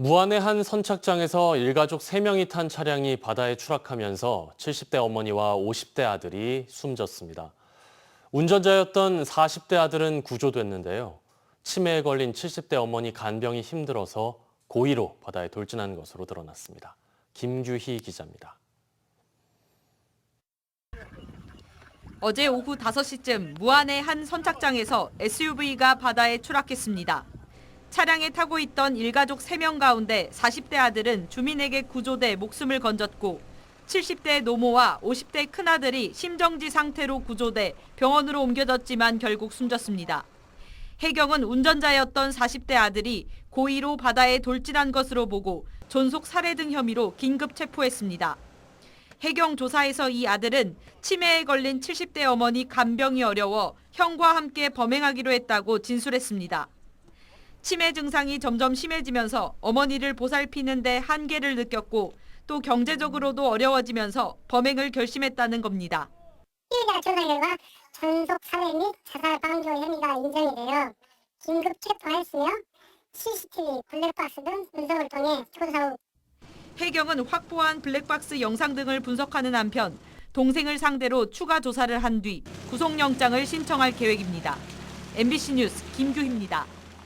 무안의 한 선착장에서 일가족 3명이 탄 차량이 바다에 추락하면서 70대 어머니와 50대 아들이 숨졌습니다. 운전자였던 40대 아들은 구조됐는데요. 치매에 걸린 70대 어머니 간병이 힘들어서 고의로 바다에 돌진한 것으로 드러났습니다. 김규희 기자입니다. 어제 오후 5시쯤 무안의 한 선착장에서 SUV가 바다에 추락했습니다. 차량에 타고 있던 일가족 3명 가운데 40대 아들은 주민에게 구조돼 목숨을 건졌고 70대 노모와 50대 큰아들이 심정지 상태로 구조돼 병원으로 옮겨졌지만 결국 숨졌습니다. 해경은 운전자였던 40대 아들이 고의로 바다에 돌진한 것으로 보고 존속 살해 등 혐의로 긴급 체포했습니다. 해경 조사에서 이 아들은 치매에 걸린 70대 어머니 간병이 어려워 형과 함께 범행하기로 했다고 진술했습니다. 치매 증상이 점점 심해지면서 어머니를 보살피는데 한계를 느꼈고 또 경제적으로도 어려워지면서 범행을 결심했다는 겁니다. 피해자 조사 결과 전속 살해 및 자살 방조 혐의가 인정이 되어 긴급 체포하였으며 CCTV, 블랙박스 등 분석을 통해 조사 후 해경은 확보한 블랙박스 영상 등을 분석하는 한편 동생을 상대로 추가 조사를 한 뒤 구속영장을 신청할 계획입니다. MBC 뉴스 김규희입니다.